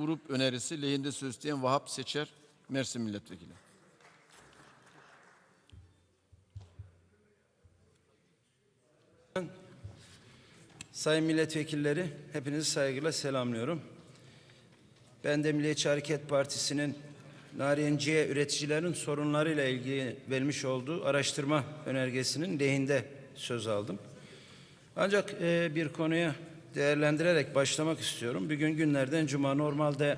grup önerisi lehinde söz isteyen Vahap Seçer Mersin Milletvekili. Sayın milletvekilleri, hepinizi saygıyla selamlıyorum. Ben de Milliyetçi Hareket Partisi'nin narenciye üreticilerin sorunlarıyla ilgili vermiş olduğu araştırma önergesinin lehinde söz aldım. Ancak e, bir konuya değerlendirerek başlamak istiyorum. Bugün günlerden cuma normalde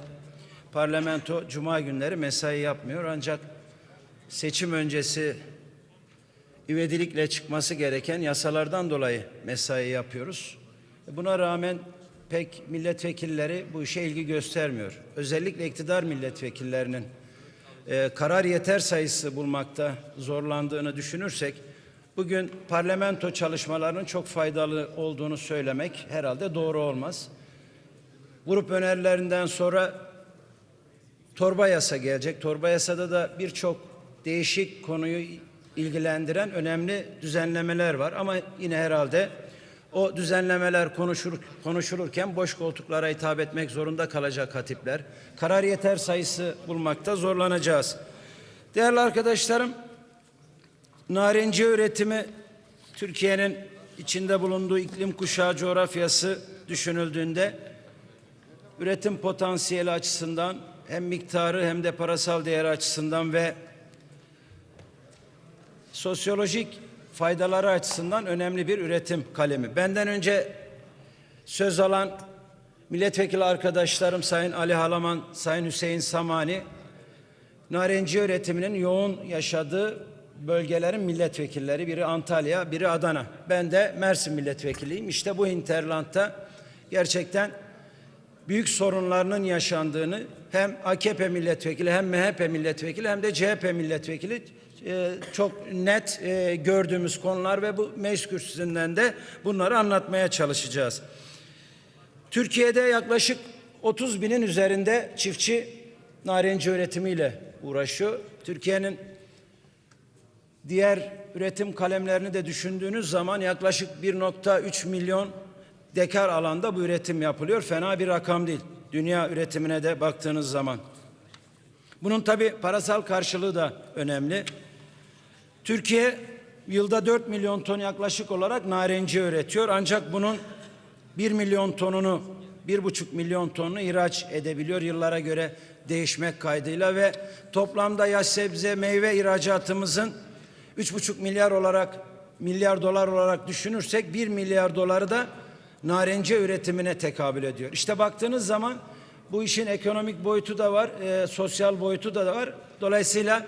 parlamento cuma günleri mesai yapmıyor ancak seçim öncesi ivedilikle çıkması gereken yasalardan dolayı mesai yapıyoruz. Buna rağmen pek milletvekilleri bu işe ilgi göstermiyor. Özellikle iktidar milletvekillerinin e, karar yeter sayısı bulmakta zorlandığını düşünürsek bugün parlamento çalışmalarının çok faydalı olduğunu söylemek herhalde doğru olmaz. Grup önerilerinden sonra torba yasa gelecek. Torba yasada da birçok değişik konuyu ilgilendiren önemli düzenlemeler var ama yine herhalde o düzenlemeler konuşur, konuşulurken boş koltuklara hitap etmek zorunda kalacak hatipler. Karar yeter sayısı bulmakta zorlanacağız. Değerli arkadaşlarım, narenci üretimi Türkiye'nin içinde bulunduğu iklim kuşağı coğrafyası düşünüldüğünde üretim potansiyeli açısından hem miktarı hem de parasal değeri açısından ve sosyolojik faydaları açısından önemli bir üretim kalemi. Benden önce söz alan milletvekili arkadaşlarım Sayın Ali Halaman, Sayın Hüseyin Samani, narenci üretiminin yoğun yaşadığı bölgelerin milletvekilleri. Biri Antalya, biri Adana. Ben de Mersin milletvekiliyim. İşte bu hinterlandta gerçekten büyük sorunlarının yaşandığını hem AKP milletvekili hem MHP milletvekili hem de CHP milletvekili e, çok net e, gördüğümüz konular ve bu meclis kürsüsünden de bunları anlatmaya çalışacağız. Türkiye'de yaklaşık 30 binin üzerinde çiftçi narenci üretimiyle uğraşıyor. Türkiye'nin diğer üretim kalemlerini de düşündüğünüz zaman yaklaşık 1.3 milyon dekar alanda bu üretim yapılıyor. Fena bir rakam değil. Dünya üretimine de baktığınız zaman. Bunun tabi parasal karşılığı da önemli. Türkiye yılda 4 milyon ton yaklaşık olarak narenci üretiyor. Ancak bunun 1 milyon tonunu, 1,5 milyon tonunu ihraç edebiliyor yıllara göre değişmek kaydıyla ve toplamda yaş sebze meyve ihracatımızın 3,5 milyar olarak milyar dolar olarak düşünürsek 1 milyar doları da narenciye üretimine tekabül ediyor. İşte baktığınız zaman bu işin ekonomik boyutu da var, e, sosyal boyutu da var. Dolayısıyla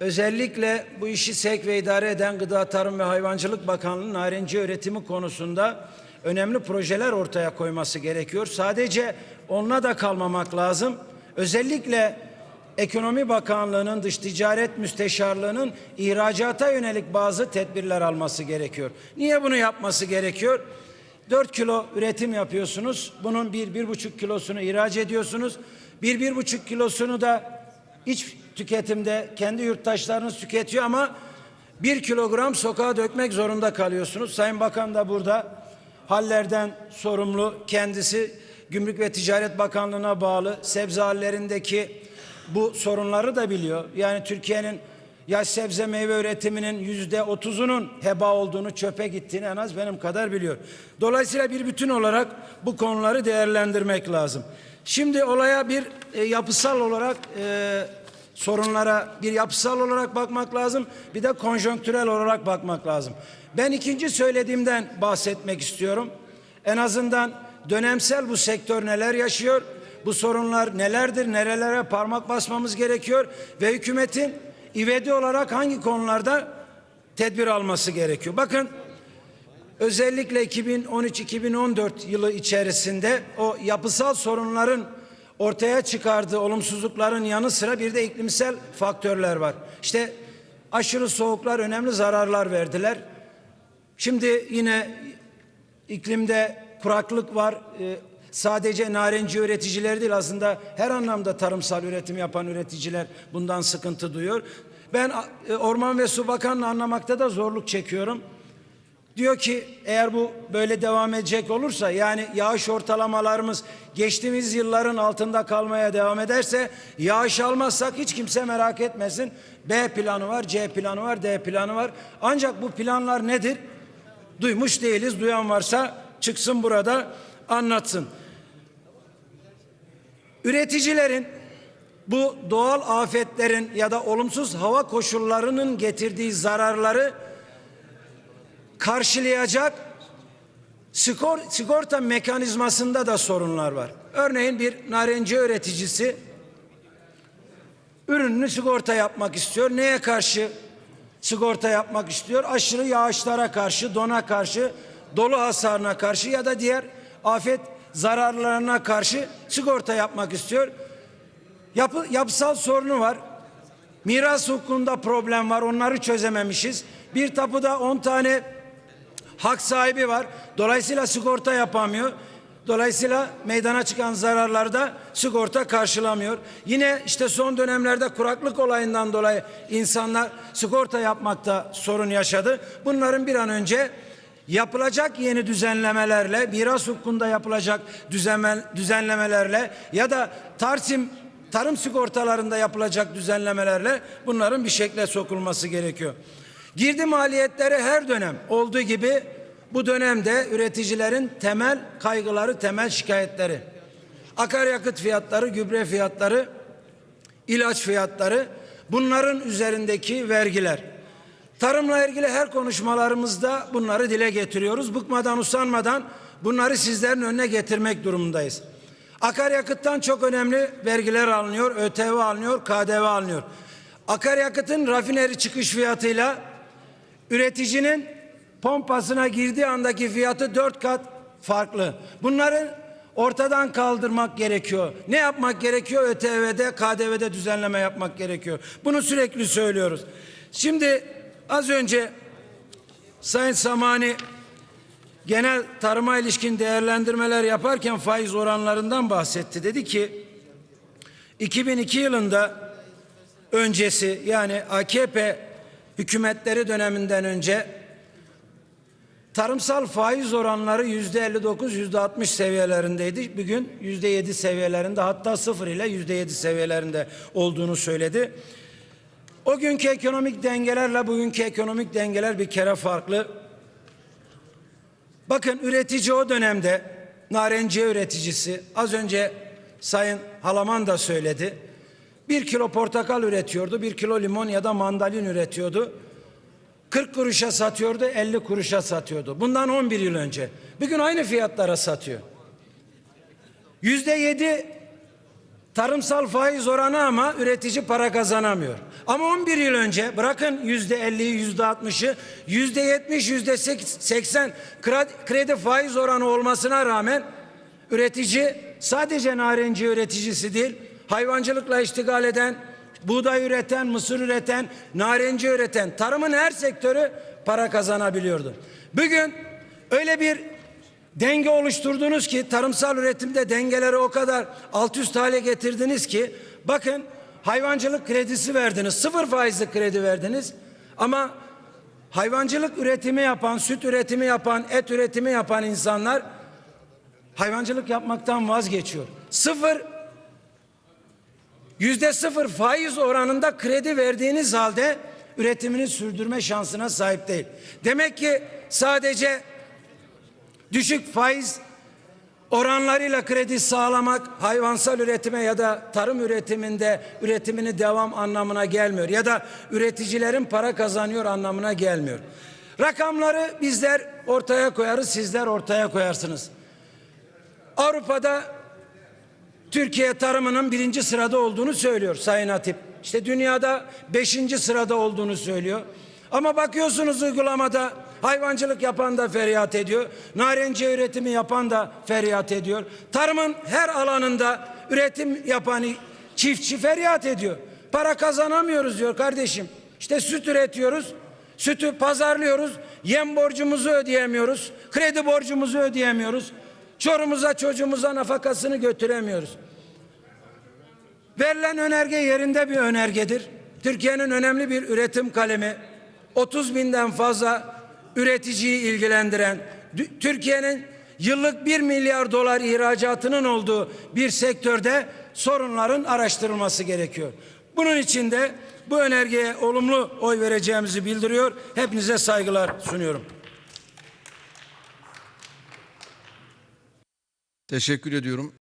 özellikle bu işi sevk ve idare eden Gıda Tarım ve Hayvancılık Bakanlığı narenciye üretimi konusunda önemli projeler ortaya koyması gerekiyor. Sadece onunla da kalmamak lazım. Özellikle Ekonomi Bakanlığı'nın dış ticaret müsteşarlığının ihracata yönelik bazı tedbirler alması gerekiyor. Niye bunu yapması gerekiyor? 4 kilo üretim yapıyorsunuz. Bunun bir, bir buçuk kilosunu ihraç ediyorsunuz. Bir, bir buçuk kilosunu da iç tüketimde kendi yurttaşlarınız tüketiyor ama bir kilogram sokağa dökmek zorunda kalıyorsunuz. Sayın Bakan da burada hallerden sorumlu kendisi Gümrük ve Ticaret Bakanlığı'na bağlı sebze hallerindeki bu sorunları da biliyor. Yani Türkiye'nin yaş sebze meyve üretiminin yüzde otuzunun heba olduğunu çöpe gittiğini en az benim kadar biliyor. Dolayısıyla bir bütün olarak bu konuları değerlendirmek lazım. Şimdi olaya bir e, yapısal olarak e, sorunlara bir yapısal olarak bakmak lazım. Bir de konjonktürel olarak bakmak lazım. Ben ikinci söylediğimden bahsetmek istiyorum. En azından dönemsel bu sektör neler yaşıyor? Bu sorunlar nelerdir? Nerelere parmak basmamız gerekiyor? Ve hükümetin ivedi olarak hangi konularda tedbir alması gerekiyor? Bakın özellikle 2013-2014 yılı içerisinde o yapısal sorunların ortaya çıkardığı olumsuzlukların yanı sıra bir de iklimsel faktörler var. İşte aşırı soğuklar önemli zararlar verdiler. Şimdi yine iklimde kuraklık var. Ee, sadece narenci üreticileri değil aslında her anlamda tarımsal üretim yapan üreticiler bundan sıkıntı duyuyor. Ben e, Orman ve Su Bakanlığı anlamakta da zorluk çekiyorum. Diyor ki eğer bu böyle devam edecek olursa yani yağış ortalamalarımız geçtiğimiz yılların altında kalmaya devam ederse yağış almazsak hiç kimse merak etmesin. B planı var, C planı var, D planı var. Ancak bu planlar nedir? Duymuş değiliz. Duyan varsa çıksın burada anlatsın. Üreticilerin bu doğal afetlerin ya da olumsuz hava koşullarının getirdiği zararları karşılayacak skor, sigorta mekanizmasında da sorunlar var. Örneğin bir narenci üreticisi ürününü sigorta yapmak istiyor. Neye karşı sigorta yapmak istiyor? Aşırı yağışlara karşı, dona karşı, dolu hasarına karşı ya da diğer afet zararlarına karşı sigorta yapmak istiyor. Yapı, yapısal sorunu var. Miras hukukunda problem var. Onları çözememişiz. Bir tapuda 10 tane hak sahibi var. Dolayısıyla sigorta yapamıyor. Dolayısıyla meydana çıkan zararları da sigorta karşılamıyor. Yine işte son dönemlerde kuraklık olayından dolayı insanlar sigorta yapmakta sorun yaşadı. Bunların bir an önce yapılacak yeni düzenlemelerle, miras hukukunda yapılacak düzenle, düzenlemelerle ya da Tarsim tarım sigortalarında yapılacak düzenlemelerle bunların bir şekle sokulması gerekiyor. Girdi maliyetleri her dönem olduğu gibi bu dönemde üreticilerin temel kaygıları, temel şikayetleri. Akaryakıt fiyatları, gübre fiyatları, ilaç fiyatları, bunların üzerindeki vergiler. Tarımla ilgili her konuşmalarımızda bunları dile getiriyoruz. Bıkmadan usanmadan bunları sizlerin önüne getirmek durumundayız. Akaryakıttan çok önemli vergiler alınıyor, ÖTV alınıyor, KDV alınıyor. Akaryakıtın rafineri çıkış fiyatıyla üreticinin pompasına girdiği andaki fiyatı dört kat farklı. Bunları ortadan kaldırmak gerekiyor. Ne yapmak gerekiyor? ÖTV'de, KDV'de düzenleme yapmak gerekiyor. Bunu sürekli söylüyoruz. Şimdi az önce Sayın Samani genel tarıma ilişkin değerlendirmeler yaparken faiz oranlarından bahsetti. Dedi ki 2002 yılında öncesi yani AKP hükümetleri döneminden önce tarımsal faiz oranları yüzde 59 yüzde 60 seviyelerindeydi. Bugün yüzde 7 seviyelerinde hatta sıfır ile yüzde 7 seviyelerinde olduğunu söyledi. O günkü ekonomik dengelerle bugünkü ekonomik dengeler bir kere farklı. Bakın üretici o dönemde narenciye üreticisi az önce Sayın Halaman da söyledi. Bir kilo portakal üretiyordu, bir kilo limon ya da mandalin üretiyordu. 40 kuruşa satıyordu, 50 kuruşa satıyordu. Bundan 11 yıl önce. Bugün aynı fiyatlara satıyor. Yüzde yedi tarımsal faiz oranı ama üretici para kazanamıyor. Ama 11 yıl önce bırakın yüzde 50'yi yüzde 60'ı yüzde 70 yüzde 80 kredi faiz oranı olmasına rağmen üretici sadece narenci üreticisi değil hayvancılıkla iştigal eden buğday üreten, mısır üreten, narenci üreten, tarımın her sektörü para kazanabiliyordu. Bugün öyle bir denge oluşturdunuz ki tarımsal üretimde dengeleri o kadar alt üst hale getirdiniz ki bakın hayvancılık kredisi verdiniz, sıfır faizli kredi verdiniz ama hayvancılık üretimi yapan, süt üretimi yapan, et üretimi yapan insanlar hayvancılık yapmaktan vazgeçiyor. Sıfır yüzde sıfır faiz oranında kredi verdiğiniz halde üretimini sürdürme şansına sahip değil. Demek ki sadece düşük faiz oranlarıyla kredi sağlamak hayvansal üretime ya da tarım üretiminde üretimini devam anlamına gelmiyor ya da üreticilerin para kazanıyor anlamına gelmiyor. Rakamları bizler ortaya koyarız, sizler ortaya koyarsınız. Avrupa'da Türkiye tarımının birinci sırada olduğunu söylüyor Sayın Hatip. İşte dünyada beşinci sırada olduğunu söylüyor. Ama bakıyorsunuz uygulamada hayvancılık yapan da feryat ediyor. Narenci üretimi yapan da feryat ediyor. Tarımın her alanında üretim yapan çiftçi feryat ediyor. Para kazanamıyoruz diyor kardeşim. İşte süt üretiyoruz. Sütü pazarlıyoruz. Yem borcumuzu ödeyemiyoruz. Kredi borcumuzu ödeyemiyoruz. Çorumuza çocuğumuza nafakasını götüremiyoruz. Verilen önerge yerinde bir önergedir. Türkiye'nin önemli bir üretim kalemi. 30 binden fazla üreticiyi ilgilendiren, Türkiye'nin yıllık 1 milyar dolar ihracatının olduğu bir sektörde sorunların araştırılması gerekiyor. Bunun için de bu önergeye olumlu oy vereceğimizi bildiriyor. Hepinize saygılar sunuyorum. Teşekkür ediyorum.